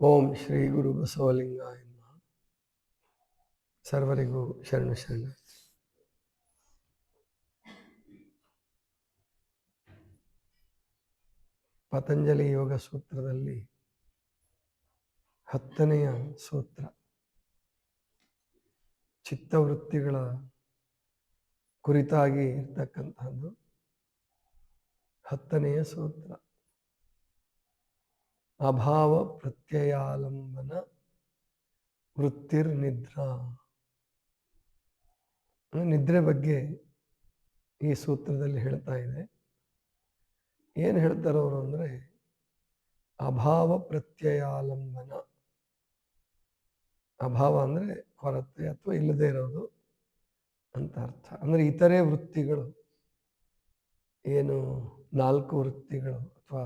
ಓಂ ಶ್ರೀ ಗುರು ಬಸವಲಿಂಗ ನಮಃ. ಸರ್ವರಿಗೂ ಶರಣ ಶರಣ. ಪತಂಜಲಿ ಯೋಗ ಸೂತ್ರದಲ್ಲಿ ಹತ್ತನೆಯ ಸೂತ್ರ. ಚಿತ್ತವೃತ್ತಿಗಳ ಕುರಿತಾಗಿ ಇರ್ತಕ್ಕಂಥದ್ದು ಹತ್ತನೆಯ ಸೂತ್ರ. ಅಭಾವ ಪ್ರತ್ಯಯಾಲಂಬನ ವೃತ್ತಿರ್ನಿದ್ರಾ. ನಿದ್ರಾ ನಿದ್ರೆ ಬಗ್ಗೆ ಈ ಸೂತ್ರದಲ್ಲಿ ಹೇಳ್ತಾ ಇದೆ. ಏನು ಹೇಳ್ತಾರೆ ಅವರು ಅಂದರೆ ಅಭಾವ ಪ್ರತ್ಯಯಾಲಂಬನ ಅಭಾವ ಅಂದರೆ ಕೊರತೆ ಅಥವಾ ಇಲ್ಲದೆ ಇರೋದು ಅಂತ ಅರ್ಥ. ಅಂದರೆ ಇತರೆ ವೃತ್ತಿಗಳು, ಏನು ನಾಲ್ಕು ವೃತ್ತಿಗಳು ಅಥವಾ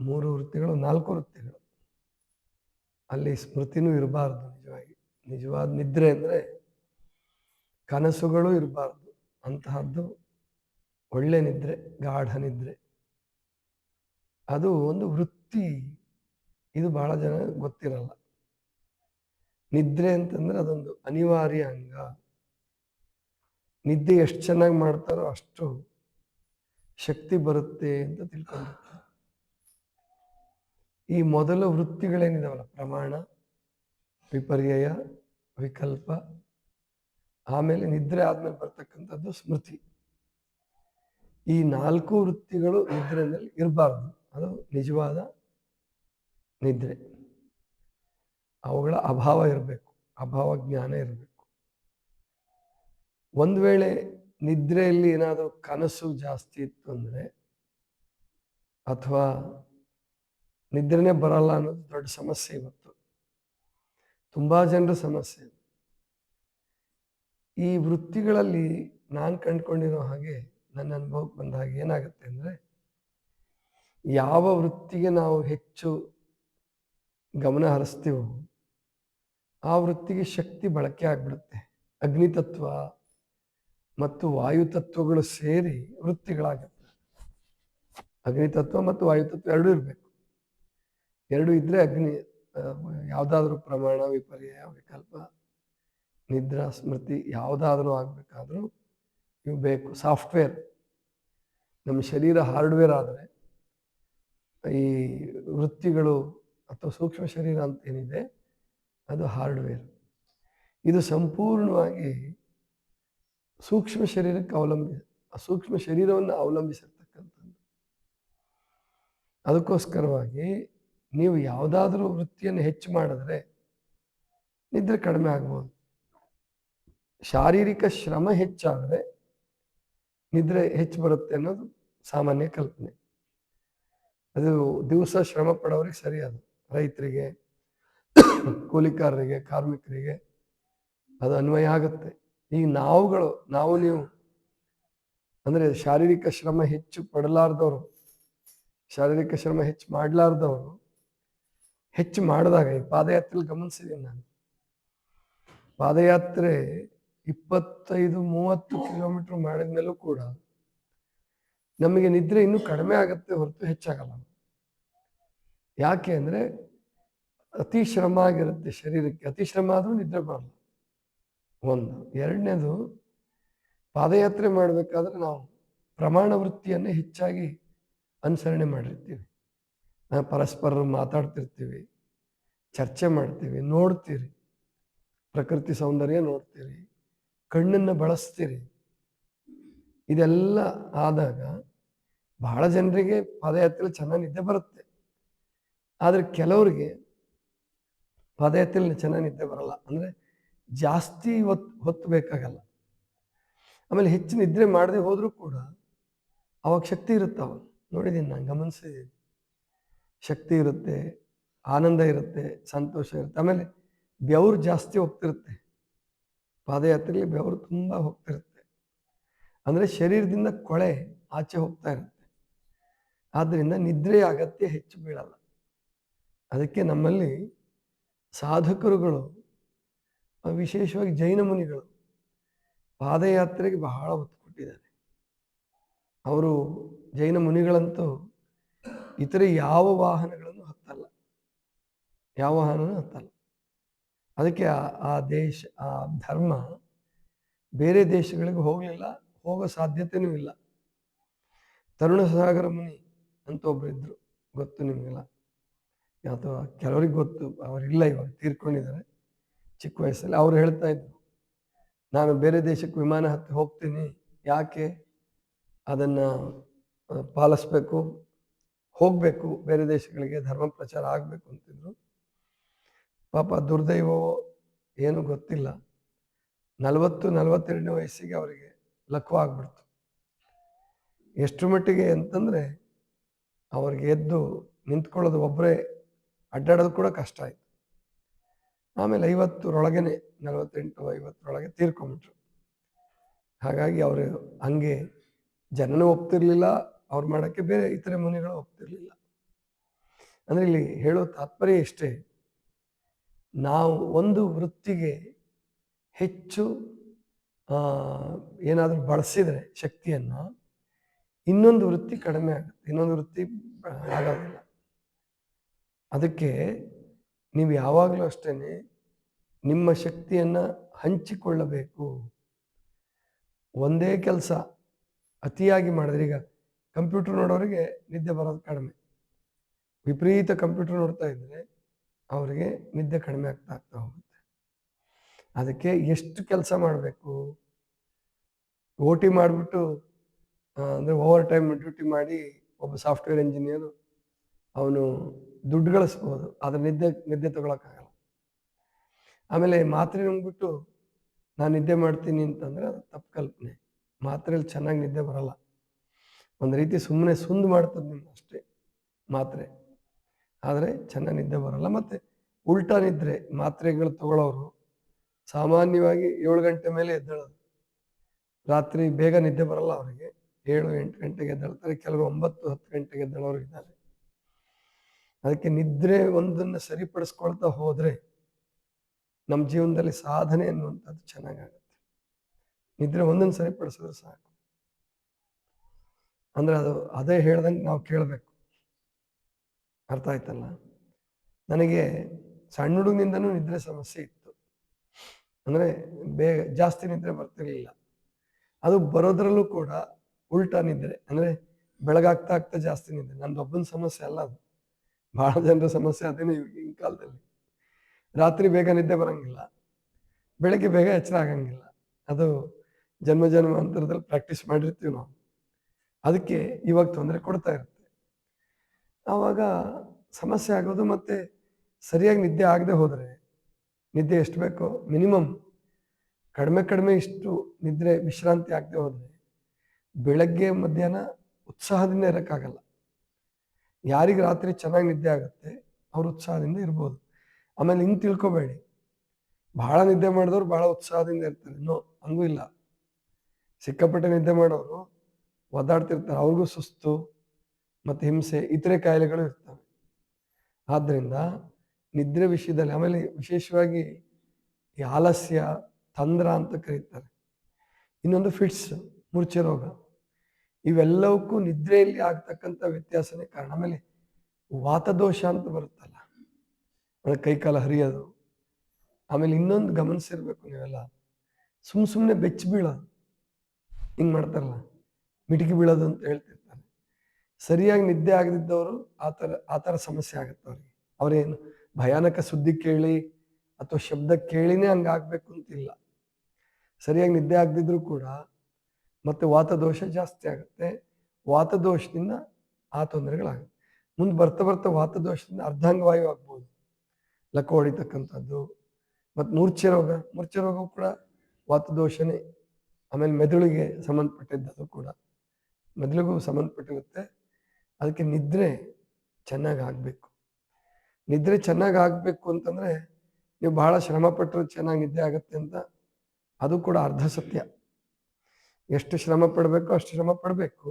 ಮೂರು ವೃತ್ತಿಗಳು, ನಾಲ್ಕು ವೃತ್ತಿಗಳು. ಅಲ್ಲಿ ಸ್ಮೃತಿನೂ ಇರಬಾರ್ದು ನಿಜವಾಗಿ. ನಿಜವಾದ ನಿದ್ರೆ ಅಂದರೆ ಕನಸುಗಳು ಇರಬಾರ್ದು. ಅಂತಹದ್ದು ಒಳ್ಳೆ ನಿದ್ರೆ, ಗಾಢ ನಿದ್ರೆ. ಅದು ಒಂದು ವೃತ್ತಿ. ಇದು ಬಹಳ ಜನ ಗೊತ್ತಿರಲ್ಲ. ನಿದ್ರೆ ಅಂತಂದ್ರೆ ಅದೊಂದು ಅನಿವಾರ್ಯ ಅಂಗ. ನಿದ್ದೆ ಎಷ್ಟು ಚೆನ್ನಾಗಿ ಮಾಡ್ತಾರೋ ಅಷ್ಟು ಶಕ್ತಿ ಬರುತ್ತೆ ಅಂತ ತಿಳ್ಕೊಂಡಿರ್ತಾರೆ. ಈ ಮೊದಲ ವೃತ್ತಿಗಳೇನಿದಾವಲ್ಲ? ಪ್ರಮಾಣ, ವಿಪರ್ಯಯ, ವಿಕಲ್ಪ, ಆಮೇಲೆ ನಿದ್ರೆ ಆದ್ಮೇಲೆ ಬರ್ತಕ್ಕಂಥದ್ದು ಸ್ಮೃತಿ. ಈ ನಾಲ್ಕು ವೃತ್ತಿಗಳು ನಿದ್ರೆಯಲ್ಲಿ ಇರಬಾರ್ದು. ಅದು ನಿಜವಾದ ನಿದ್ರೆ. ಅವುಗಳ ಅಭಾವ ಇರಬೇಕು. ಅಭಾವ ಜ್ಞಾನ ಇರಬೇಕು. ಒಂದು ವೇಳೆ ನಿದ್ರೆಯಲ್ಲಿ ಏನಾದರೂ ಕನಸು ಜಾಸ್ತಿ ಇತ್ತು ಅಂದರೆ, ಅಥವಾ ನಿದ್ರೆನೇ ಬರಲ್ಲ ಅನ್ನೋದು ದೊಡ್ಡ ಸಮಸ್ಯೆ ಇವತ್ತು. ತುಂಬಾ ಜನರ ಸಮಸ್ಯೆ ಈ ವೃತ್ತಿಗಳಲ್ಲಿ ನಾನು ಕಂಡ್ಕೊಂಡಿರೋ ಹಾಗೆ ನನ್ನ ಅನುಭವಕ್ಕೆ ಬಂದ ಹಾಗೆ ಏನಾಗುತ್ತೆ ಅಂದರೆ, ಯಾವ ವೃತ್ತಿಗೆ ನಾವು ಹೆಚ್ಚು ಗಮನ ಹರಿಸ್ತೀವೋ, ಆ ವೃತ್ತಿಗೆ ಶಕ್ತಿ ಬಳಕೆ ಆಗ್ಬಿಡುತ್ತೆ. ಅಗ್ನಿತತ್ವ ಮತ್ತು ವಾಯುತತ್ವಗಳು ಸೇರಿ ವೃತ್ತಿಗಳಾಗುತ್ತೆ. ಅಗ್ನಿತತ್ವ ಮತ್ತು ವಾಯುತತ್ವ ಎರಡೂ ಇರಬೇಕು. ಎರಡು ಇದ್ರೆ ಅಗ್ನಿ ಯಾವುದಾದ್ರೂ ಪ್ರಮಾಣ, ವಿಪರ್ಯಯ, ವಿಕಲ್ಪ, ನಿದ್ರಾ, ಸ್ಮೃತಿ ಯಾವುದಾದ್ರೂ ಆಗಬೇಕಾದ್ರೂ ಇವು ಬೇಕು. ಸಾಫ್ಟ್ವೇರ್, ನಮ್ಮ ಶರೀರ ಹಾರ್ಡ್ವೇರ್ ಆದರೆ ಈ ವೃತ್ತಿಗಳು ಅಥವಾ ಸೂಕ್ಷ್ಮ ಶರೀರ ಅಂತ ಏನಿದೆ, ಅದು ಹಾರ್ಡ್ವೇರ್. ಇದು ಸಂಪೂರ್ಣವಾಗಿ ಸೂಕ್ಷ್ಮ ಶರೀರಕ್ಕೆ ಅವಲಂಬಿ, ಸೂಕ್ಷ್ಮ ಶರೀರವನ್ನು ಅವಲಂಬಿಸಿರ್ತಕ್ಕಂಥದ್ದು. ಅದಕ್ಕೋಸ್ಕರವಾಗಿ ನೀವು ಯಾವುದಾದ್ರೂ ವೃತ್ತಿಯನ್ನು ಹೆಚ್ಚು ಮಾಡಿದ್ರೆ ನಿದ್ರೆ ಕಡಿಮೆ ಆಗ್ಬೋದು. ಶಾರೀರಿಕ ಶ್ರಮ ಹೆಚ್ಚಾದರೆ ನಿದ್ರೆ ಹೆಚ್ಚು ಬರುತ್ತೆ ಅನ್ನೋದು ಸಾಮಾನ್ಯ ಕಲ್ಪನೆ. ಅದು ದಿವಸ ಶ್ರಮ ಪಡೋರಿಗೆ ಸರಿ ಅದು. ರೈತರಿಗೆ, ಕೂಲಿಕಾರರಿಗೆ, ಕಾರ್ಮಿಕರಿಗೆ ಅದು ಅನ್ವಯ ಆಗುತ್ತೆ. ಈ ನಾವುಗಳು, ನಾವು ನೀವು ಅಂದರೆ ಶಾರೀರಿಕ ಶ್ರಮ ಹೆಚ್ಚು ಪಡಲಾರ್ದವರು, ಶಾರೀರಿಕ ಶ್ರಮ ಹೆಚ್ಚು ಮಾಡಲಾರ್ದವರು ಹೆಚ್ಚು ಮಾಡಿದಾಗ ಈ ಪಾದಯಾತ್ರೆಯಲ್ಲಿ ಗಮನಿಸಿದ್ದೀನಿ ನಾನು. ಪಾದಯಾತ್ರೆ ಇಪ್ಪತ್ತೈದು, ಮೂವತ್ತು ಕಿಲೋಮೀಟರ್ ಮಾಡಿದ ಮೇಲೂ ಕೂಡ ನಮಗೆ ನಿದ್ರೆ ಇನ್ನೂ ಕಡಿಮೆ ಆಗುತ್ತೆ ಹೊರತು ಹೆಚ್ಚಾಗಲ್ಲ. ಯಾಕೆ ಅಂದರೆ ಅತಿ ಶ್ರಮ ಆಗಿರುತ್ತೆ ಶರೀರಕ್ಕೆ. ಅತಿ ಶ್ರಮ ಆದರೂ ನಿದ್ರೆ ಬರಲ್ಲ. ಒಂದು. ಎರಡನೇದು ಪಾದಯಾತ್ರೆ ಮಾಡಬೇಕಾದ್ರೆ ನಾವು ಪ್ರಮಾಣ ವೃತ್ತಿಯನ್ನೇ ಹೆಚ್ಚಾಗಿ ಅನುಸರಣೆ ಮಾಡಿರ್ತೀವಿ. ಪರಸ್ಪರ ಮಾತಾಡ್ತಿರ್ತೀವಿ, ಚರ್ಚೆ ಮಾಡ್ತೀವಿ, ನೋಡ್ತೀರಿ. ಪ್ರಕೃತಿ ಸೌಂದರ್ಯ ನೋಡ್ತೀರಿ, ಕಣ್ಣನ್ನು ಬಳಸ್ತೀರಿ. ಇದೆಲ್ಲ ಆದಾಗ ಬಹಳ ಜನರಿಗೆ ಪಾದಯಾತ್ರೆ ಚೆನ್ನಾಗಿ ನಿದ್ದೆ ಬರುತ್ತೆ. ಆದರೆ ಕೆಲವರಿಗೆ ಪಾದಯಾತ್ರೆಯಲ್ಲಿ ಚೆನ್ನಾಗಿ ನಿದ್ದೆ ಬರಲ್ಲ. ಅಂದರೆ ಜಾಸ್ತಿ ಹೊತ್ತು ಹೊತ್ತು ಬೇಕಾಗಲ್ಲ ಆಮೇಲೆ ಹೆಚ್ಚು ನಿದ್ರೆ ಮಾಡದೆ ಹೋದರೂ ಕೂಡ ಅವಾಗ ಶಕ್ತಿ ಇರುತ್ತೆ ಅವಾಗ ನೋಡಿದ್ದೀನಿ ನಾನು ಗಮನಿಸಿದ್ದೀನಿ ಶಕ್ತಿ ಇರುತ್ತೆ, ಆನಂದ ಇರುತ್ತೆ, ಸಂತೋಷ ಇರುತ್ತೆ. ಆಮೇಲೆ ಬೆವರು ಜಾಸ್ತಿ ಹೋಗ್ತಿರುತ್ತೆ. ಪಾದಯಾತ್ರೆಯಲ್ಲಿ ಬೆವರು ತುಂಬ ಹೋಗ್ತಿರುತ್ತೆ. ಅಂದರೆ ಶರೀರದಿಂದ ಕೊಳೆ ಆಚೆ ಹೋಗ್ತಾ ಇರುತ್ತೆ. ಆದ್ದರಿಂದ ನಿದ್ರೆಯ ಅಗತ್ಯ ಹೆಚ್ಚು ಬೀಳಲ್ಲ. ಅದಕ್ಕೆ ನಮ್ಮಲ್ಲಿ ಸಾಧಕರುಗಳು, ವಿಶೇಷವಾಗಿ ಜೈನ ಮುನಿಗಳು ಪಾದಯಾತ್ರೆಗೆ ಬಹಳ ಒತ್ತು ಕೊಟ್ಟಿದ್ದಾರೆ. ಅವರು ಜೈನ ಮುನಿಗಳಂತೂ ಇತರೆ ಯಾವ ವಾಹನಗಳನ್ನು ಹತ್ತಲ್ಲ. ಯಾವ ವಾಹನನೂ ಹತ್ತಲ್ಲ. ಅದಕ್ಕೆ ಆ- ದೇಶ, ಆ ಧರ್ಮ ಬೇರೆ ದೇಶಗಳಿಗೆ ಹೋಗಲಿಲ್ಲ, ಹೋಗೋ ಸಾಧ್ಯತೆನೂ ಇಲ್ಲ. ತರುಣ ಸಾಗರ ಮುನಿ ಅಂತ ಒಬ್ರು ಇದ್ರು. ಗೊತ್ತು ನಿಮಗೆಲ್ಲ? ಅಥವಾ ಕೆಲವ್ರಿಗೆ ಗೊತ್ತು, ಅವರಿಲ್ಲ ಇವಾಗ, ತೀರ್ಕೊಂಡಿದ್ದಾರೆ. ಚಿಕ್ಕ ವಯಸ್ಸಲ್ಲಿ ಅವ್ರು ಹೇಳ್ತಾ ಇದ್ರು, ನಾನು ಬೇರೆ ದೇಶಕ್ಕೆ ವಿಮಾನ ಹತ್ತಿ ಹೋಗ್ತೀನಿ, ಯಾಕೆ? ಅದನ್ನು ಪಾಲಿಸ್ಬೇಕು ಹೋಗಬೇಕು, ಬೇರೆ ದೇಶಗಳಿಗೆ ಧರ್ಮ ಪ್ರಚಾರ ಆಗಬೇಕು ಅಂತಿದ್ರು. ಪಾಪ ದುರ್ದೈವವೋ ಏನು ಗೊತ್ತಿಲ್ಲ. ನಲವತ್ತು, ನಲವತ್ತೆರಡನೇ ವಯಸ್ಸಿಗೆ ಅವರಿಗೆ ಲಕ್ವ ಆಗ್ಬಿಡ್ತು. ಎಷ್ಟು ಮಟ್ಟಿಗೆ ಅಂತಂದರೆ, ಅವ್ರಿಗೆ ಎದ್ದು ನಿಂತ್ಕೊಳ್ಳೋದು ಒಬ್ಬರೇ ಅಡ್ಡಾಡೋದು ಕೂಡ ಕಷ್ಟ ಆಯಿತು. ಆಮೇಲೆ ಐವತ್ತರೊಳಗೆ ನಲವತ್ತೆಂಟು, ಐವತ್ತರೊಳಗೆ ತೀರ್ಕೊಂಬಿಟ್ರು ಹಾಗಾಗಿ ಅವರು ಹಂಗೆ ಜನನೂ ಒಪ್ತಿರ್ಲಿಲ್ಲ ಅವ್ರು ಮಾಡೋಕ್ಕೆ ಬೇರೆ ಇತರೆ ಮುನಿಗಳು ಹೋಗ್ತಿರ್ಲಿಲ್ಲ. ಅಂದರೆ ಇಲ್ಲಿ ಹೇಳೋ ತಾತ್ಪರ್ಯ ಇಷ್ಟೇ. ನಾವು ಒಂದು ವೃತ್ತಿಗೆ ಹೆಚ್ಚು ಏನಾದರೂ ಬಳಸಿದರೆ ಶಕ್ತಿಯನ್ನು ಇನ್ನೊಂದು ವೃತ್ತಿ ಕಡಿಮೆ ಆಗುತ್ತೆ. ಇನ್ನೊಂದು ವೃತ್ತಿ ಆಗೋದಿಲ್ಲ. ಅದಕ್ಕೆ ನೀವು ಯಾವಾಗಲೂ ಅಷ್ಟೇ ನಿಮ್ಮ ಶಕ್ತಿಯನ್ನು ಹಂಚಿಕೊಳ್ಳಬೇಕು. ಒಂದೇ ಕೆಲಸ ಅತಿಯಾಗಿ ಮಾಡಿದ್ರೆ ಈಗ ಕಂಪ್ಯೂಟರ್ ನೋಡೋರಿಗೆ ನಿದ್ದೆ ಬರೋದು ಕಡಿಮೆ. ವಿಪರೀತ ಕಂಪ್ಯೂಟರ್ ನೋಡ್ತಾ ಇದ್ದರೆ ಅವರಿಗೆ ನಿದ್ದೆ ಕಡಿಮೆ ಆಗ್ತಾ ಆಗ್ತಾ ಹೋಗುತ್ತೆ. ಅದಕ್ಕೆ ಎಷ್ಟು ಕೆಲಸ ಮಾಡಬೇಕು? ಓ ಟಿ ಮಾಡಿಬಿಟ್ಟು ಅಂದರೆ ಓವರ್ ಟೈಮ್ ಡ್ಯೂಟಿ ಮಾಡಿ ಒಬ್ಬ ಸಾಫ್ಟ್ವೇರ್ ಇಂಜಿನಿಯರು ಅವನು ದುಡ್ಡು ಗಳಿಸ್ಬೋದು. ಆದರೆ ನಿದ್ದೆ ನಿದ್ದೆ ತಗೊಳಕ್ಕಾಗಲ್ಲ. ಆಮೇಲೆ ಮಾತ್ರೆ ನುಂಗ್ಬಿಟ್ಟು, ನಾನು ನಿದ್ದೆ ಮಾಡ್ತೀನಿ ಅಂತಂದರೆ ಅದು ತಪ್ಪು ಕಲ್ಪನೆ. ಮಾತ್ರೆಯಲ್ಲಿ ಚೆನ್ನಾಗಿ ನಿದ್ದೆ ಬರಲ್ಲ. ಒಂದು ರೀತಿ ಸುಮ್ಮನೆ ಸುಂದು ಮಾಡ್ತದೆ ನಿಮ್ಮ ಅಷ್ಟೇ, ಮಾತ್ರೆ. ಆದರೆ ಚೆನ್ನಾಗಿ ನಿದ್ದೆ ಬರಲ್ಲ. ಮತ್ತು ಉಲ್ಟಾ ನಿದ್ರೆ ಮಾತ್ರೆಗಳು ತಗೊಳ್ಳೋರು ಸಾಮಾನ್ಯವಾಗಿ ಏಳು ಗಂಟೆ ಮೇಲೆ ಎದ್ದೇಳೋದು. ರಾತ್ರಿ ಬೇಗ ನಿದ್ದೆ ಬರಲ್ಲ ಅವರಿಗೆ. ಏಳು, ಎಂಟು ಗಂಟೆಗೆ ಎದ್ದೇಳ್ತಾರೆ. ಕೆಲವರು ಒಂಬತ್ತು, ಹತ್ತು ಗಂಟೆಗೆ ಎದ್ದೇಳೋರು ಇದ್ದಾರೆ. ಅದಕ್ಕೆ ನಿದ್ರೆ ಒಂದನ್ನು ಸರಿಪಡಿಸ್ಕೊಳ್ತಾ ಹೋದರೆ ನಮ್ಮ ಜೀವನದಲ್ಲಿ ಸಾಧನೆ ಅನ್ನುವಂಥದ್ದು ಚೆನ್ನಾಗಾಗುತ್ತೆ. ನಿದ್ರೆ ಒಂದನ್ನು ಸರಿಪಡಿಸಿದ್ರೆ ಸಾಕು. ಅಂದ್ರೆ ಅದು ಅದೇ ಹೇಳ್ದಂಗೆ ನಾವು ಕೇಳಬೇಕು. ಅರ್ಥ ಆಯ್ತಲ್ಲ? ನನಗೆ ಸಣ್ಣ ಹುಡುಗನಿಂದನೂ ನಿದ್ರೆ ಸಮಸ್ಯೆ ಇತ್ತು. ಅಂದರೆ ಬೇಗ ಜಾಸ್ತಿ ನಿದ್ರೆ ಬರ್ತಿರಲಿಲ್ಲ. ಅದು ಬರೋದ್ರಲ್ಲೂ ಕೂಡ ಉಲ್ಟಾ ನಿದ್ರೆ, ಅಂದರೆ ಬೆಳಗಾಗ್ತಾ ಆಗ್ತಾ ಜಾಸ್ತಿ ನಿದ್ರೆ. ನಂದು ಒಬ್ಬನ ಸಮಸ್ಯೆ ಅಲ್ಲ ಅದು. ಭಾಳ ಜನರ ಸಮಸ್ಯೆ ಅದೇನೆ ಈಗಿನ ಕಾಲದಲ್ಲಿ. ರಾತ್ರಿ ಬೇಗ ನಿದ್ದೆ ಬರೋಂಗಿಲ್ಲ. ಬೆಳಗ್ಗೆ ಬೇಗ ಎಚ್ಚರ ಆಗಂಗಿಲ್ಲ. ಅದು ಜನ್ಮ ಜನ್ಮಾಂತರದಲ್ಲಿ ಪ್ರಾಕ್ಟೀಸ್ ಮಾಡಿರ್ತೀವಿ ನಾವು. ಅದಕ್ಕೆ ಇವಾಗ ತೊಂದರೆ ಕೊಡ್ತಾ ಇರುತ್ತೆ. ಆವಾಗ ಸಮಸ್ಯೆ ಆಗೋದು ಮತ್ತು ಸರಿಯಾಗಿ ನಿದ್ದೆ ಆಗದೆ ಹೋದರೆ ನಿದ್ದೆ ಎಷ್ಟು ಬೇಕೋ ಮಿನಿಮಮ್ ಕಡಿಮೆ ಕಡಿಮೆ ಇಷ್ಟು ನಿದ್ರೆ ವಿಶ್ರಾಂತಿ ಆಗದೆ ಹೋದರೆ ಬೆಳಗ್ಗೆ ಮಧ್ಯಾಹ್ನ ಉತ್ಸಾಹದಿಂದ ಇರೋಕ್ಕಾಗಲ್ಲ. ಯಾರಿಗೆ ರಾತ್ರಿ ಚೆನ್ನಾಗಿ ನಿದ್ದೆ ಆಗುತ್ತೆ ಅವ್ರು ಉತ್ಸಾಹದಿಂದ ಇರ್ಬೋದು. ಆಮೇಲೆ ಹಿಂಗೆ ತಿಳ್ಕೊಬೇಡಿ. ಭಾಳ ನಿದ್ದೆ ಮಾಡಿದವ್ರು ಭಾಳ ಉತ್ಸಾಹದಿಂದ ಇರ್ತಾರೆ. ಇನ್ನೂ ಹಂಗೂ ಇಲ್ಲ. ಸಿಕ್ಕಾಪಟ್ಟೆ ನಿದ್ದೆ ಮಾಡೋರು ಒದ್ದಾಡ್ತಿರ್ತಾರೆ. ಅವ್ರಿಗೂ ಸುಸ್ತು ಮತ್ತು ಹಿಂಸೆ, ಇತರೆ ಕಾಯಿಲೆಗಳು ಇರ್ತವೆ. ಆದ್ದರಿಂದ ನಿದ್ರೆ ವಿಷಯದಲ್ಲಿ ಆಮೇಲೆ ವಿಶೇಷವಾಗಿ ಈ ಆಲಸ್ಯ, ತಂದ್ರ ಅಂತ ಕರೀತಾರೆ. ಇನ್ನೊಂದು ಫಿಟ್ಸ್, ಮೂರ್ಛೆ ರೋಗ. ಇವೆಲ್ಲವಕ್ಕೂ ನಿದ್ರೆಯಲ್ಲಿ ಆಗ್ತಕ್ಕಂಥ ವ್ಯತ್ಯಾಸನೇ ಕಾರಣ. ಆಮೇಲೆ ವಾತದೋಷ ಅಂತ ಬರುತ್ತಲ್ಲ. ಅಂದರೆ ಕೈಕಾಲ ಹರಿಯೋದು. ಆಮೇಲೆ ಇನ್ನೊಂದು ಗಮನಿಸಿರ್ಬೇಕು ನೀವೆಲ್ಲ. ಸುಮ್ಮ ಸುಮ್ಮನೆ ಬೆಚ್ಚ ಬೀಳೋದು. ಹಿಂಗೆ ಮಾಡ್ತಾರಲ್ಲ. ಮಿಟಿಕಿ ಬೀಳೋದು ಅಂತ ಹೇಳ್ತಿರ್ತಾರೆ ಸರಿಯಾಗಿ ನಿದ್ದೆ ಆಗದಿದ್ದವರು ಆ ಥರ ಆ ಥರ ಸಮಸ್ಯೆ ಆಗುತ್ತೆ ಅವ್ರಿಗೆ. ಅವರೇನು ಭಯಾನಕ ಸುದ್ದಿ ಕೇಳಿ ಅಥವಾ ಶಬ್ದ ಕೇಳಿನೇ ಹಂಗೆ ಆಗಬೇಕು ಅಂತಿಲ್ಲ. ಸರಿಯಾಗಿ ನಿದ್ದೆ ಆಗದಿದ್ರೂ ಕೂಡ ಮತ್ತೆ ವಾತದೋಷ ಜಾಸ್ತಿ ಆಗುತ್ತೆ. ವಾತದೋಷದಿಂದ ಆ ತೊಂದರೆಗಳಾಗುತ್ತೆ. ಮುಂದೆ ಬರ್ತಾ ಬರ್ತಾ ವಾತದೋಷದಿಂದ ಅರ್ಧಾಂಗವಾಯು ಆಗ್ಬೋದು. ಲಕ್ಕ ಹೊಡಿತಕ್ಕಂಥದ್ದು, ಮತ್ತು ಮೂರ್ಛೆ ರೋಗ, ಮೂರ್ಛೆ ರೋಗವು ಕೂಡ ವಾತದೋಷನೇ, ಆಮೇಲೆ ಮೆದುಳಿಗೆ ಸಂಬಂಧಪಟ್ಟಿದ್ದು ಕೂಡ. ಮೆದುಳಿಗೂ ಸಂಬಂಧಪಟ್ಟಿರುತ್ತೆ. ಅದಕ್ಕೆ ನಿದ್ರೆ ಚೆನ್ನಾಗಿ ಆಗಬೇಕು. ನಿದ್ರೆ ಚೆನ್ನಾಗಿ ಆಗಬೇಕು ಅಂತಂದರೆ ನೀವು ಬಹಳ ಶ್ರಮ ಪಟ್ಟರೆ ಚೆನ್ನಾಗಿ ನಿದ್ದೆ ಆಗುತ್ತೆ ಅಂತ ಅದು ಕೂಡ ಅರ್ಧ ಸತ್ಯ. ಎಷ್ಟು ಶ್ರಮ ಪಡಬೇಕು ಅಷ್ಟು ಶ್ರಮ ಪಡಬೇಕು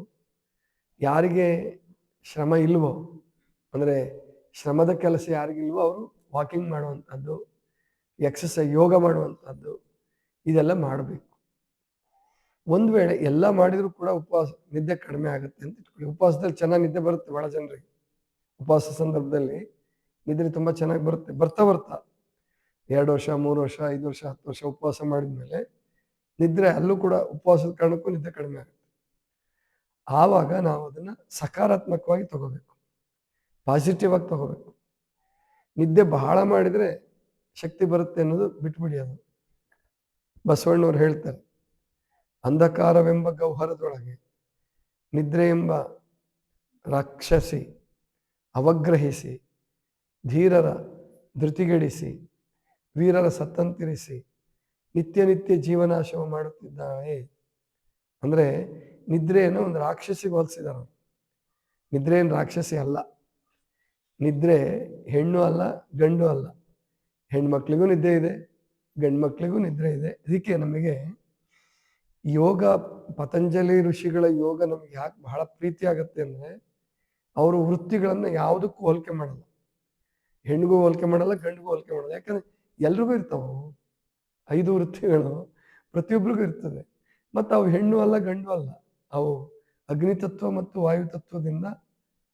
ಯಾರಿಗೆ ಶ್ರಮ ಇಲ್ವೋ, ಅಂದರೆ ಶ್ರಮದ ಕೆಲಸ ಯಾರಿಗಿಲ್ವೋ ಅವರು ವಾಕಿಂಗ್ ಮಾಡುವಂಥದ್ದು ಎಕ್ಸಸೈಸ್ ಯೋಗ ಮಾಡುವಂಥದ್ದು, ಇದೆಲ್ಲ ಮಾಡಬೇಕು. ಒಂದು ವೇಳೆ ಎಲ್ಲ ಮಾಡಿದರೂ ಕೂಡ ಉಪವಾಸ, ನಿದ್ದೆ ಕಡಿಮೆ ಆಗುತ್ತೆ ಅಂತ ಇಟ್ಕೊಳ್ಳಿ. ಉಪವಾಸದಲ್ಲಿ ಚೆನ್ನಾಗಿ ನಿದ್ದೆ ಬರುತ್ತೆ ಭಾಳ ಜನರಿಗೆ. ಉಪವಾಸ ಸಂದರ್ಭದಲ್ಲಿ ನಿದ್ರೆ ತುಂಬ ಚೆನ್ನಾಗಿ ಬರುತ್ತೆ. ಬರ್ತಾ ಬರ್ತಾ ಎರಡು ವರ್ಷ, ಮೂರು ವರ್ಷ, ಐದು ವರ್ಷ, ಹತ್ತು ವರ್ಷ ಉಪವಾಸ ಮಾಡಿದ್ಮೇಲೆ ನಿದ್ರೆ ಅಲ್ಲೂ ಕೂಡ ಉಪವಾಸದ ಕಾರಣಕ್ಕೂ ನಿದ್ದೆ ಕಡಿಮೆ ಆಗುತ್ತೆ. ಆವಾಗ ನಾವು ಅದನ್ನು ಸಕಾರಾತ್ಮಕವಾಗಿ ತಗೋಬೇಕು. ಪಾಸಿಟಿವ್ ಆಗಿ ತಗೋಬೇಕು. ನಿದ್ದೆ ಬಹಳ ಮಾಡಿದರೆ ಶಕ್ತಿ ಬರುತ್ತೆ ಅನ್ನೋದು ಬಿಟ್ಬಿಡಿ ಅದು. ಬಸವಣ್ಣವ್ರು ಹೇಳ್ತಾರೆ ಅಂಧಕಾರವೆಂಬ ಗೌಹರದೊಳಗೆ ನಿದ್ರೆ ಎಂಬ ರಾಕ್ಷಸಿ ಅವಗ್ರಹಿಸಿ, ಧೀರರ ಧೃತಿಗೆಡಿಸಿ, ವೀರರ ಸತ್ತಂತಿರಿಸಿ ನಿತ್ಯ ನಿತ್ಯ ಜೀವನಾಶವ ಮಾಡುತ್ತಿದ್ದಾಳೆ. ಅಂದರೆ ನಿದ್ರೆಯನ್ನು ಒಂದು ರಾಕ್ಷಸಿಗೆ ಹೋಲಿಸಿದಾರ. ನಿದ್ರೆ ಏನು ರಾಕ್ಷಸಿ ಅಲ್ಲ. ನಿದ್ರೆ ಹೆಣ್ಣು ಅಲ್ಲ, ಗಂಡು ಅಲ್ಲ. ಹೆಣ್ಮಕ್ಳಿಗೂ ನಿದ್ದೆ ಇದೆ ಗಂಡು ಮಕ್ಕಳಿಗೂ ನಿದ್ರೆ ಇದೆ. ಅದಕ್ಕೆ ನಮಗೆ ಯೋಗ, ಪತಂಜಲಿ ಋಷಿಗಳ ಯೋಗ ನಮ್ಗೆ ಯಾಕೆ ಬಹಳ ಪ್ರೀತಿ ಆಗುತ್ತೆ ಅಂದ್ರೆ ಅವರು ವೃತ್ತಿಗಳನ್ನು ಯಾವುದಕ್ಕೂ ಹೋಲಿಕೆ ಮಾಡಲ್ಲ. ಹೆಣ್ಣಿಗೂ ಹೋಲಿಕೆ ಮಾಡಲ್ಲ, ಗಂಡಿಗೂ ಹೋಲಿಕೆ ಮಾಡಲ್ಲ. ಯಾಕಂದ್ರೆ ಎಲ್ರಿಗೂ ಇರ್ತಾವು. ಐದು ವೃತ್ತಿಗಳು ಪ್ರತಿಯೊಬ್ಬರಿಗೂ ಇರ್ತದೆ. ಮತ್ತು ಅವು ಹೆಣ್ಣು ಅಲ್ಲ, ಗಂಡು ಅಲ್ಲ. ಅವು ಅಗ್ನಿತತ್ವ ಮತ್ತು ವಾಯುತತ್ವದಿಂದ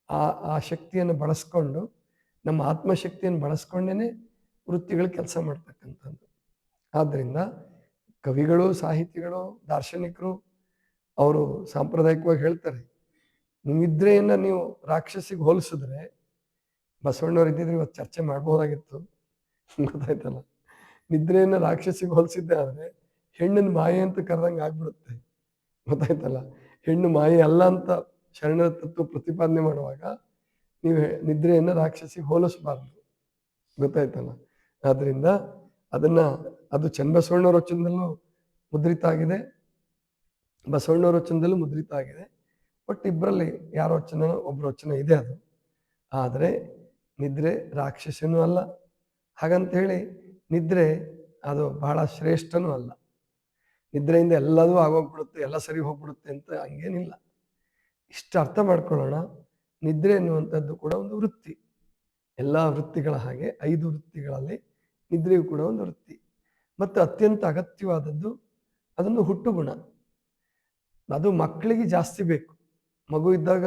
ಆ ಆ ಶಕ್ತಿಯನ್ನು ಬಳಸ್ಕೊಂಡು, ನಮ್ಮ ಆತ್ಮಶಕ್ತಿಯನ್ನು ಬಳಸ್ಕೊಂಡೇನೆ ವೃತ್ತಿಗಳು ಕೆಲಸ ಮಾಡ್ತಕ್ಕಂಥದ್ದು. ಆದ್ದರಿಂದ ಕವಿಗಳು, ಸಾಹಿತಿಗಳು, ದಾರ್ಶನಿಕರು ಅವರು ಸಾಂಪ್ರದಾಯಿಕವಾಗಿ ಹೇಳ್ತಾರೆ ನಿದ್ರೆಯನ್ನು ನೀವು ರಾಕ್ಷಸಿಗೆ ಹೋಲಿಸಿದ್ರೆ, ಬಸವಣ್ಣವ್ರು ಇದ್ದಿದ್ರೆ ಇವತ್ತು ಚರ್ಚೆ ಮಾಡ್ಬೋದಾಗಿತ್ತು ಗೊತ್ತಾಯ್ತಲ್ಲ? ನಿದ್ರೆಯನ್ನು ರಾಕ್ಷಸಿಗೆ ಹೋಲಿಸಿದ್ದೆ ಆದರೆ ಹೆಣ್ಣಿನ ಮಾಯೆ ಅಂತ ಕರೆದಂಗೆ ಆಗ್ಬಿಡುತ್ತೆ. ಗೊತ್ತಾಯ್ತಲ್ಲ? ಹೆಣ್ಣು ಮಾಯೆ ಅಲ್ಲ ಅಂತ ಶರಣರ ತತ್ವ ಪ್ರತಿಪಾದನೆ ಮಾಡುವಾಗ ನೀವು ನಿದ್ರೆಯನ್ನು ರಾಕ್ಷಸಿಗೆ ಹೋಲಿಸಬಾರ್ದು. ಗೊತ್ತಾಯ್ತಲ್ಲ? ಆದ್ದರಿಂದ ಅದನ್ನ ಅದು ಚನ್ನಬಸವಣ್ಣವ್ರ ವಚನದಲ್ಲೂ ಮುದ್ರಿತ ಆಗಿದೆ ಬಸವಣ್ಣವ್ರ ವಚನದಲ್ಲೂ ಮುದ್ರಿತ ಆಗಿದೆ ಬಟ್ ಇಬ್ಬರಲ್ಲಿ ಯಾರ ವಚನ ಒಬ್ಬರ ವಚನ ಇದೆ ಅದು. ಆದರೆ ನಿದ್ರೆ ರಾಕ್ಷಸನೂ ಅಲ್ಲ. ಹಾಗಂತ ಹೇಳಿ ನಿದ್ರೆ ಅದು ಬಹಳ ಶ್ರೇಷ್ಠನೂ ಅಲ್ಲ. ನಿದ್ರೆಯಿಂದ ಎಲ್ಲದೂ ಆಗೋಗ್ಬಿಡುತ್ತೆ, ಎಲ್ಲ ಸರಿ ಹೋಗ್ಬಿಡುತ್ತೆ ಅಂತ ಹಂಗೇನಿಲ್ಲ. ಇಷ್ಟು ಅರ್ಥ ಮಾಡ್ಕೊಳ್ಳೋಣ. ನಿದ್ರೆ ಎನ್ನುವಂಥದ್ದು ಕೂಡ ಒಂದು ವೃತ್ತಿ. ಎಲ್ಲ ವೃತ್ತಿಗಳ ಹಾಗೆ ಐದು ವೃತ್ತಿಗಳಲ್ಲಿ ನಿದ್ರೆಯು ಕೂಡ ಒಂದು ವೃತ್ತಿ. ಮತ್ತು ಅತ್ಯಂತ ಅಗತ್ಯವಾದದ್ದು ಅದನ್ನು ಹುಟ್ಟು ಗುಣ ಅದು ಮಕ್ಕಳಿಗೆ ಜಾಸ್ತಿ ಬೇಕು. ಮಗು ಇದ್ದಾಗ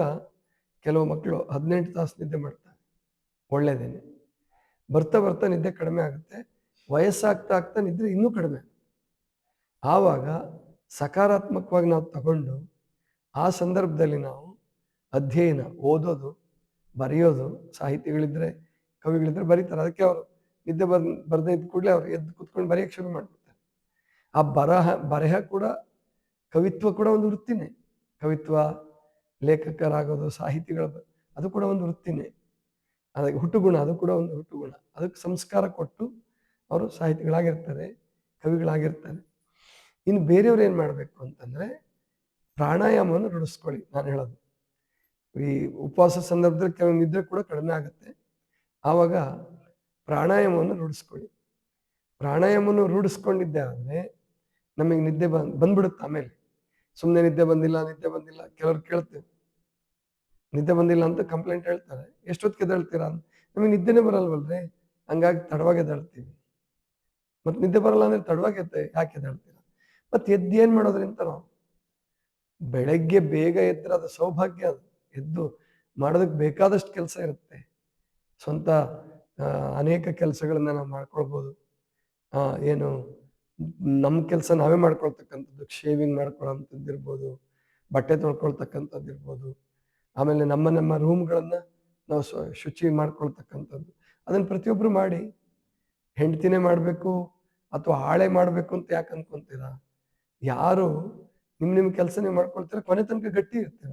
ಕೆಲವು ಮಕ್ಕಳು ಹದಿನೆಂಟು ತಾಸು ನಿದ್ದೆ ಮಾಡ್ತಾರೆ. ಒಳ್ಳೆಯದೇನೆ. ಬರ್ತಾ ಬರ್ತಾ ನಿದ್ದೆ ಕಡಿಮೆ ಆಗುತ್ತೆ. ವಯಸ್ಸಾಗ್ತಾ ಆಗ್ತಾ ನಿದ್ರೆ ಇನ್ನೂ ಕಡಿಮೆ ಆವಾಗ ಸಕಾರಾತ್ಮಕವಾಗಿ ನಾವು ತಗೊಂಡು ಆ ಸಂದರ್ಭದಲ್ಲಿ ನಾವು ಅಧ್ಯಯನ, ಓದೋದು, ಬರೆಯೋದು, ಸಾಹಿತಿಗಳಿದ್ರೆ, ಕವಿಗಳಿದ್ರೆ ಬರೀತಾರೆ. ಅದಕ್ಕೆ ಅವರು ನಿದ್ದೆ ಬರ್ ಬರದೇ ಇದ್ದ ಕೂಡಲೇ ಅವ್ರು ಎದ್ದು ಕುತ್ಕೊಂಡು ಬರೆಯೋಕ್ಕೆ ಶುರು ಮಾಡಿಬಿಡ್ತಾರೆ. ಆ ಬರಹ, ಬರೆಹ ಕೂಡ, ಕವಿತ್ವ ಕೂಡ ಒಂದು ವೃತ್ತಿನೇ. ಕವಿತ್ವ, ಲೇಖಕರಾಗೋದು, ಸಾಹಿತಿಗಳ ಅದು ಕೂಡ ಒಂದು ವೃತ್ತಿನೇ. ಅದಕ್ಕೆ ಹುಟ್ಟುಗುಣ, ಅದು ಕೂಡ ಒಂದು ಹುಟ್ಟುಗುಣ. ಅದಕ್ಕೆ ಸಂಸ್ಕಾರ ಕೊಟ್ಟು ಅವರು ಸಾಹಿತಿಗಳಾಗಿರ್ತಾರೆ, ಕವಿಗಳಾಗಿರ್ತಾರೆ. ಇನ್ನು ಬೇರೆಯವ್ರು ಏನು ಮಾಡಬೇಕು ಅಂತಂದರೆ, ಪ್ರಾಣಾಯಾಮವನ್ನು ರೂಢಿಸ್ಕೊಳ್ಳಿ, ನಾನು ಹೇಳೋದು. ಈ ಉಪವಾಸ ಸಂದರ್ಭದಲ್ಲಿ ಕೆಲವು ನಿದ್ರೆ ಕೂಡ ಕಡಿಮೆ ಆಗುತ್ತೆ. ಆವಾಗ ಪ್ರಾಣಾಯಾಮವನ್ನು ರೂಢಿಸ್ಕೊಳ್ಳಿ. ಪ್ರಾಣಾಯಾಮವನ್ನು ರೂಢಿಸ್ಕೊಂಡಿದ್ದೆ ಅಂದರೆ ನಮಗೆ ನಿದ್ದೆ ಬಂದು, ಬಂದ್ಬಿಡುತ್ತೆ ಆಮೇಲೆ. ಸುಮ್ಮನೆ ನಿದ್ದೆ ಬಂದಿಲ್ಲ ನಿದ್ದೆ ಬಂದಿಲ್ಲ ಕೆಲವ್ರು ಕೇಳ್ತೇವೆ ನಿದ್ದೆ ಬಂದಿಲ್ಲ ಅಂತ ಕಂಪ್ಲೇಂಟ್ ಹೇಳ್ತಾರೆ. ಎಷ್ಟೊತ್ತಿಗೆ ಅಂತ. ನಮಗೆ ನಿದ್ದೆನೇ ಬರಲ್ವಲ್ರಿ ಹಂಗಾಗಿ ತಡವಾಗಿ ಎದ್ದೇಳ್ತೀವಿ. ಮತ್ತೆ ನಿದ್ದೆ ಬರಲ್ಲ ಅಂದ್ರೆ ತಡವಾಗಿ ಎದ್ದೆ, ಯಾಕೆ ಎದ್ದೇಳ್ತೀರಾ? ಮತ್ತೆ ಎದ್ದು ಏನು ಮಾಡೋದ್ರಿಂದ ನಾವು? ಬೆಳಗ್ಗೆ ಬೇಗ ಎದ್ದರೆ ಅದು ಸೌಭಾಗ್ಯ ಅದು. ಎದ್ದು ಮಾಡೋದಕ್ಕೆ ಬೇಕಾದಷ್ಟು ಕೆಲಸ ಇರುತ್ತೆ. ಸ್ವಂತ ಅನೇಕ ಕೆಲಸಗಳನ್ನ ನಾವು ಮಾಡ್ಕೊಳ್ಬೋದು. ಏನು ನಮ್ಮ ಕೆಲಸ ನಾವೇ ಮಾಡ್ಕೊಳ್ತಕ್ಕಂಥದ್ದು ಶೇವಿಂಗ್ ಮಾಡ್ಕೊಳ್ಳೋಂಥದ್ದು ಇರ್ಬೋದು ಬಟ್ಟೆ ತೊಳ್ಕೊಳ್ತಕ್ಕಂಥದ್ದು ಇರ್ಬೋದು ಆಮೇಲೆ ನಮ್ಮ ನಮ್ಮ ರೂಮ್ಗಳನ್ನು ನಾವು ಶುಚಿ ಮಾಡ್ಕೊಳ್ತಕ್ಕಂಥದ್ದು. ಅದನ್ನು ಪ್ರತಿಯೊಬ್ಬರು ಮಾಡಿ, ಹೆಂಡ್ತಿನೇ ಮಾಡಬೇಕು ಅಥವಾ ಹಾಳೆ ಮಾಡಬೇಕು ಅಂತ ಯಾಕೆ ಅನ್ಕೊಂತೀರಾ? ಯಾರು ನಿಮ್ಮ ನಿಮ್ಮ ಕೆಲಸ ನೀವು ಮಾಡ್ಕೊಳ್ತೀರ, ಕೊನೆ ತನಕ ಗಟ್ಟಿ ಇರ್ತೀರ.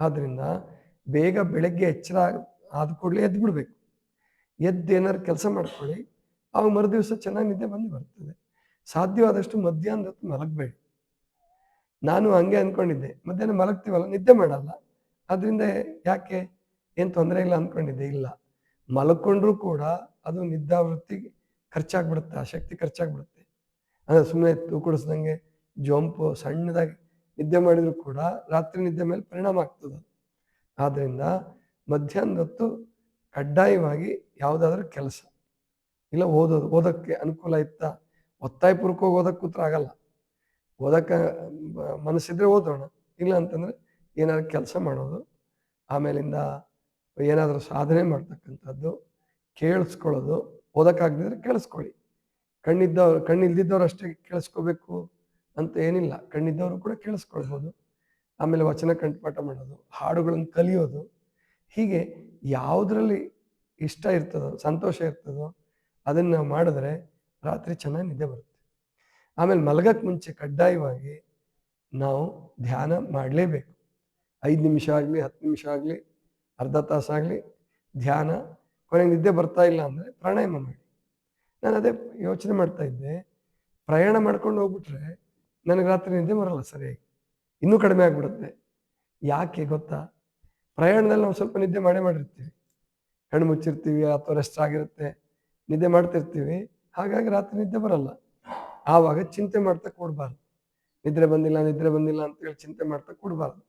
ಆದ್ದರಿಂದ ಬೇಗ ಬೆಳಗ್ಗೆ ಎಚ್ಚರ ಆದ ಕೂಡಲೇ ಎದ್ದು ಬಿಡಬೇಕು ಎದ್ದು ಏನಾದ್ರು ಕೆಲಸ ಮಾಡ್ಕೊಳ್ಳಿ, ಅವಾಗ ಮರುದಿವಸ ಚೆನ್ನಾಗಿ ನಿದ್ದೆ ಬಂದು ಬರ್ತದೆ. ಸಾಧ್ಯವಾದಷ್ಟು ಮಧ್ಯಾಹ್ನದ ಹೊತ್ತು ಮಲಗಬೇಡಿ. ನಾನು ಹಂಗೆ ಅಂದ್ಕೊಂಡಿದ್ದೆ ಮಧ್ಯಾಹ್ನ ಮಲಗ್ತೀವಲ್ಲ, ನಿದ್ದೆ ಮಾಡಲ್ಲ. ಅದರಿಂದ ಯಾಕೆ? ಏನು ತೊಂದರೆ ಇಲ್ಲ ಅಂದ್ಕೊಂಡಿದ್ದೆ ಇಲ್ಲ. ಮಲ್ಕೊಂಡ್ರೂ ಕೂಡ ಅದು ನಿದ್ದಾವೃತ್ತಿಗೆ ಖರ್ಚಾಗ್ಬಿಡುತ್ತೆ ಆ ಶಕ್ತಿ ಖರ್ಚಾಗ್ಬಿಡುತ್ತೆ. ಅಂದರೆ ಸುಮ್ಮನೆ ತೂಕುಡಿಸ್ದಂಗೆ ಜೊಂಪು, ಸಣ್ಣದಾಗಿ ನಿದ್ದೆ ಮಾಡಿದರೂ ಕೂಡ ರಾತ್ರಿ ನಿದ್ದೆ ಮೇಲೆ ಪರಿಣಾಮ ಆಗ್ತದೆ. ಆದ್ದರಿಂದ ಮಧ್ಯಾಹ್ನದ ಹೊತ್ತು ಕಡ್ಡಾಯವಾಗಿ ಯಾವುದಾದ್ರೂ ಕೆಲಸ. ಇಲ್ಲ ಓದೋದು, ಓದೋಕ್ಕೆ ಅನುಕೂಲ ಇತ್ತಾ, ಒತ್ತಾಯಪೂರ್ವಕವಾಗಿ ಓದಕ್ಕೆ ಕೂತ್ರ ಆಗಲ್ಲ. ಓದಕ್ಕೆ ಮನಸ್ಸಿದ್ರೆ ಓದೋಣ. ಇಲ್ಲ ಅಂತಂದರೆ ಏನಾದ್ರು ಕೆಲಸ ಮಾಡೋದು, ಆಮೇಲಿಂದ ಏನಾದರೂ ಸಾಧನೆ ಮಾಡ್ತಕ್ಕಂಥದ್ದು, ಕೇಳಿಸ್ಕೊಳ್ಳೋದು, ಓದೋಕ್ಕಾಗದಿದ್ರೆ ಕೇಳಿಸ್ಕೊಳ್ಳಿ. ಕಣ್ಣಿದ್ದವ್ರು, ಕಣ್ಣಿಲ್ದಿದ್ದವ್ರು ಅಷ್ಟೇ ಕೇಳಿಸ್ಕೋಬೇಕು ಅಂತ ಏನಿಲ್ಲ. ಕಣ್ಣಿದ್ದವರು ಕೂಡ ಕೇಳಿಸ್ಕೊಳ್ಬೋದು. ಆಮೇಲೆ ವಚನ ಕಂಠಪಾಠ ಮಾಡೋದು, ಹಾಡುಗಳನ್ನು ಕಲಿಯೋದು. ಹೀಗೆ ಯಾವುದರಲ್ಲಿ ಇಷ್ಟ ಇರ್ತದೋ, ಸಂತೋಷ ಇರ್ತದೋ, ಅದನ್ನು ಮಾಡಿದ್ರೆ ರಾತ್ರಿ ಚೆನ್ನಾಗಿ ನಿದ್ದೆ ಬರುತ್ತೆ. ಆಮೇಲೆ ಮಲಗಕ್ಕೆ ಮುಂಚೆ ಕಡ್ಡಾಯವಾಗಿ ನಾವು ಧ್ಯಾನ ಮಾಡಲೇಬೇಕು. ಐದು ನಿಮಿಷ ಆಗಲಿ, ಹತ್ತು ನಿಮಿಷ ಆಗಲಿ, ಅರ್ಧ ತಾಸಾಗಲಿ ಧ್ಯಾನ, ಕೊನೆಗೆ ನಿದ್ದೆ ಬರ್ತಾ ಇಲ್ಲ ಅಂದರೆ ಪ್ರಾಣಾಯಾಮ ಮಾಡಿ. ನಾನು ಅದೇ ಯೋಚನೆ ಮಾಡ್ತಾ ಇದ್ದೆ. ಪ್ರಯಾಣ ಮಾಡ್ಕೊಂಡು ಹೋಗ್ಬಿಟ್ರೆ ನನಗೆ ರಾತ್ರಿ ನಿದ್ದೆ ಬರಲ್ಲ ಸರಿಯಾಗಿ. ಇನ್ನೂ ಕಡಿಮೆ ಆಗಿಬಿಡುತ್ತೆ. ಯಾಕೆ ಗೊತ್ತಾ? ಪ್ರಯಾಣದಲ್ಲಿ ನಾವು ಸ್ವಲ್ಪ ನಿದ್ದೆ ಮಾಡೇ ಮಾಡಿರ್ತೀವಿ. ಹೆಣ್ಣು ಮುಚ್ಚಿರ್ತೀವಿ ಅಥವಾ ರೆಸ್ಟ್ ಆಗಿರುತ್ತೆ, ನಿದ್ದೆ ಮಾಡ್ತಿರ್ತೀವಿ. ಹಾಗಾಗಿ ರಾತ್ರಿ ನಿದ್ದೆ ಬರಲ್ಲ. ಆವಾಗ ಚಿಂತೆ ಮಾಡ್ತಾ ಕೂಡಬಾರ್ದು. ನಿದ್ರೆ ಬಂದಿಲ್ಲ ನಿದ್ರೆ ಬಂದಿಲ್ಲ ಅಂತೇಳಿ ಚಿಂತೆ ಮಾಡ್ತಾ ಕೂಡಬಾರ್ದು.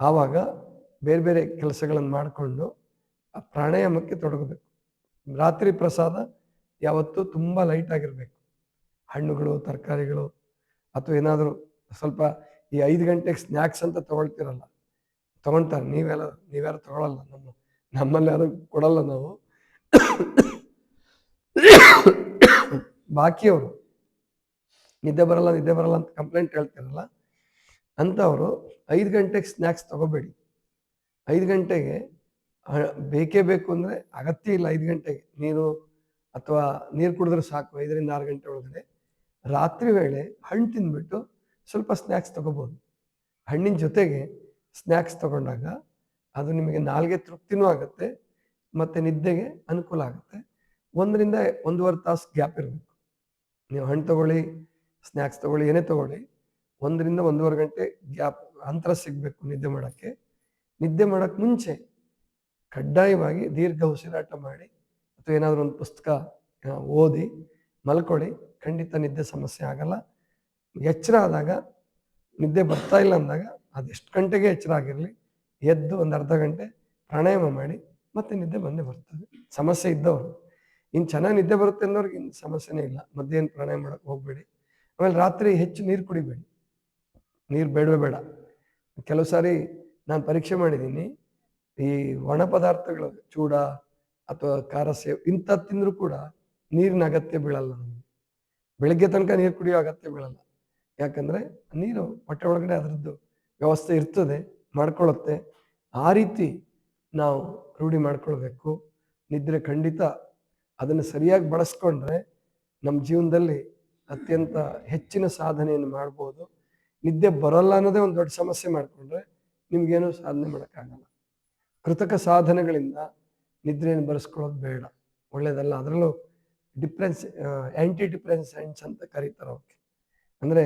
ಆವಾಗ ಬೇರೆ ಬೇರೆ ಕೆಲಸಗಳನ್ನು ಮಾಡಿಕೊಂಡು ಆ ಪ್ರಾಣಾಯಾಮಕ್ಕೆ ತೊಡಗಬೇಕು. ರಾತ್ರಿ ಪ್ರಸಾದ ಯಾವತ್ತೂ ತುಂಬ ಲೈಟ್ ಆಗಿರಬೇಕು. ಹಣ್ಣುಗಳು, ತರಕಾರಿಗಳು ಅಥವಾ ಏನಾದರೂ ಸ್ವಲ್ಪ ಈ ಐದು ಗಂಟೆಗೆ ಸ್ನ್ಯಾಕ್ಸ್ ಅಂತ ತಗೊಳ್ತಿರಲ್ಲ. ತಗೊಳ್ತಾರೆ ನೀವೆಲ್ಲ, ನೀವ್ಯಾರು ತಗೊಳ್ಳಲ್ಲ ನಮ್ಮ, ನಮ್ಮಲ್ಲಿ ಯಾರು ಕೊಡಲ್ಲ ನಾವು. ಬಾಕಿಯವರು ನಿದ್ದೆ ಬರಲ್ಲ ನಿದ್ದೆ ಬರಲ್ಲ ಅಂತ ಕಂಪ್ಲೇಂಟ್ ಹೇಳ್ತಿರಲ್ಲ. ಅಂಥವರು ಐದು ಗಂಟೆಗೆ ಸ್ನ್ಯಾಕ್ಸ್ ತಗೋಬೇಡಿ. ಐದು ಗಂಟೆಗೆ ಬೇಕೇ ಬೇಕು ಅಂದರೆ ಅಗತ್ಯ ಇಲ್ಲ ಐದು ಗಂಟೆಗೆ. ನೀರು ಅಥವಾ ನೀರು ಕುಡಿದ್ರೆ ಸಾಕು, ಐದರಿಂದ ಆರು ಗಂಟೆ ಒಳಗಡೆ. ರಾತ್ರಿ ವೇಳೆ ಹಣ್ಣು ತಿಂದ್ಬಿಟ್ಟು ಸ್ವಲ್ಪ ಸ್ನ್ಯಾಕ್ಸ್ ತಗೋಬೋದು. ಹಣ್ಣಿನ ಜೊತೆಗೆ ಸ್ನ್ಯಾಕ್ಸ್ ತಗೊಂಡಾಗ ಅದು ನಿಮಗೆ ನಾಲ್ಗೆ ತೃಪ್ತಿನೂ ಆಗುತ್ತೆ, ಮತ್ತು ನಿದ್ದೆಗೆ ಅನುಕೂಲ ಆಗುತ್ತೆ. ಒಂದರಿಂದ ಒಂದೂವರೆ ತಾಸು ಗ್ಯಾಪ್ ಇರಬೇಕು. ನೀವು ಹಣ್ಣು ತಗೊಳ್ಳಿ, ಸ್ನ್ಯಾಕ್ಸ್ ತಗೊಳ್ಳಿ, ಏನೇ ತಗೊಳ್ಳಿ, ಒಂದರಿಂದ ಒಂದೂವರೆ ಗಂಟೆ ಗ್ಯಾಪ್, ಅಂತರ ಸಿಗಬೇಕು ನಿದ್ದೆ ಮಾಡೋಕ್ಕೆ. ನಿದ್ದೆ ಮಾಡೋಕ್ಕೆ ಮುಂಚೆ ಕಡ್ಡಾಯವಾಗಿ ದೀರ್ಘ ಉಸಿರಾಟ ಮಾಡಿ ಅಥವಾ ಏನಾದರೂ ಒಂದು ಪುಸ್ತಕ ಓದಿ, ಮಲ್ಕೊಳ್ಳಿ. ಖಂಡಿತ ನಿದ್ದೆ ಸಮಸ್ಯೆ ಆಗಲ್ಲ. ಎಚ್ಚರ ಆದಾಗ, ನಿದ್ದೆ ಬರ್ತಾ ಇಲ್ಲ ಅಂದಾಗ ಅದೆಷ್ಟು ಗಂಟೆಗೆ ಎಚ್ಚರ ಆಗಿರಲಿ ಎದ್ದು ಒಂದು ಅರ್ಧ ಗಂಟೆ ಪ್ರಾಣಾಯಾಮ ಮಾಡಿ ಮತ್ತೆ ನಿದ್ದೆ ಬಂದೇ ಬರ್ತದೆ. ಸಮಸ್ಯೆ ಇದ್ದವರು. ಇನ್ನು ಚೆನ್ನಾಗಿ ನಿದ್ದೆ ಬರುತ್ತೆ ಅನ್ನೋರಿಗೆ ಇನ್ನು ಸಮಸ್ಯೆನೇ ಇಲ್ಲ. ಮಧ್ಯಾಹ್ನ ಪ್ರಾಣಾಯಾಮ ಮಾಡೋಕ್ಕೆ ಹೋಗಬೇಡಿ. ಆಮೇಲೆ ರಾತ್ರಿ ಹೆಚ್ಚು ನೀರು ಕುಡಿಬೇಡಿ. ನೀರು ಬೇಡವೇ ಬೇಡ. ಕೆಲವು ಸಾರಿ ನಾನು ಪರೀಕ್ಷೆ ಮಾಡಿದ್ದೀನಿ. ಈ ಒಣ ಪದಾರ್ಥಗಳು, ಚೂಡ ಅಥವಾ ಖಾರ ಸೇವ್ ಇಂಥ ತಿಂದರೂ ಕೂಡ ನೀರಿನ ಅಗತ್ಯ ಬೀಳಲ್ಲ ನಮಗೆ. ಬೆಳಗ್ಗೆ ತನಕ ನೀರು ಕುಡಿಯೋ ಅಗತ್ಯ ಬೀಳಲ್ಲ. ಯಾಕಂದರೆ ನೀರು ಹೊಟ್ಟೆ ಒಳಗಡೆ ಅದರದ್ದು ವ್ಯವಸ್ಥೆ ಇರ್ತದೆ, ಮಾಡ್ಕೊಳ್ಳುತ್ತೆ. ಆ ರೀತಿ ನಾವು ರೂಢಿ ಮಾಡ್ಕೊಳ್ಬೇಕು. ನಿದ್ರೆ ಖಂಡಿತ ಅದನ್ನು ಸರಿಯಾಗಿ ಬಳಸ್ಕೊಂಡ್ರೆ ನಮ್ಮ ಜೀವನದಲ್ಲಿ ಅತ್ಯಂತ ಹೆಚ್ಚಿನ ಸಾಧನೆಯನ್ನು ಮಾಡ್ಬೋದು. ನಿದ್ದೆ ಬರಲ್ಲ ಅನ್ನೋದೇ ಒಂದು ದೊಡ್ಡ ಸಮಸ್ಯೆ ಮಾಡಿಕೊಂಡ್ರೆ ನಿಮಗೇನು ಸಾಧನೆ ಮಾಡೋಕ್ಕಾಗಲ್ಲ. ಕೃತಕ ಸಾಧನೆಗಳಿಂದ ನಿದ್ರೆಯನ್ನು ಬರೆಸ್ಕೊಳ್ಳೋದು ಬೇಡ. ಒಳ್ಳೆಯದಲ್ಲ ಅದರಲ್ಲೂ ಡಿಪ್ರೆನ್ಸ್ ಆ್ಯಂಟಿ ಡಿಪ್ರೆನ್ಸೆಂಟ್ಸ್ ಅಂತ ಕರೀತಾರೆ ಅವಕ್ಕೆ ಅಂದರೆ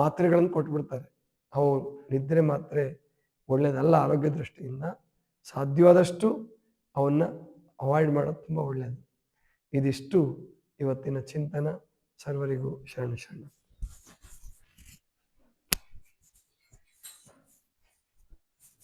ಮಾತ್ರೆಗಳನ್ನು ಕೊಟ್ಬಿಡ್ತಾರೆ. ಅವು ನಿದ್ರೆ ಮಾತ್ರ ಒಳ್ಳೆಯದಲ್ಲ ಆರೋಗ್ಯ ದೃಷ್ಟಿಯಿಂದ ಸಾಧ್ಯವಾದಷ್ಟು ಅವನ್ನು ಅವಾಯ್ಡ್ ಮಾಡೋದು ತುಂಬ ಒಳ್ಳೆಯದು ಇದಿಷ್ಟು ಇವತ್ತಿನ ಚಿಂತನ. ಸರ್ವರಿಗೂ ಶರಣ ಶರಣ.